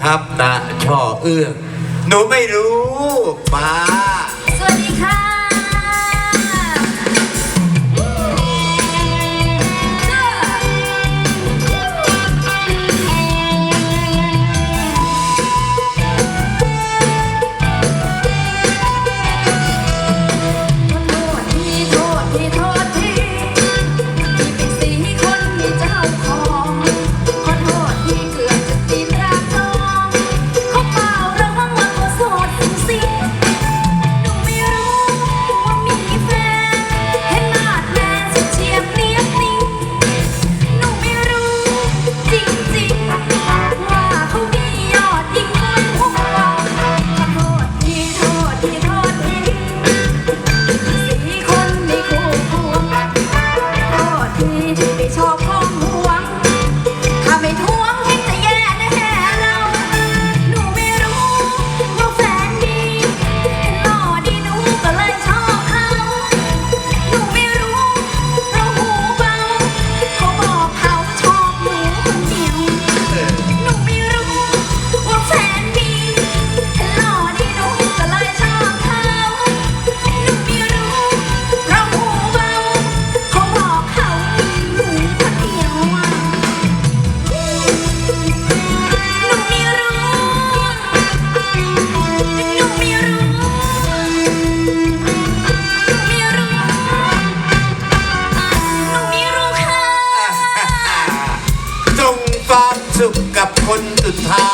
ครับนะช่อเอื้องหนูไม่รู้ป้าุขกับคนสุดท้า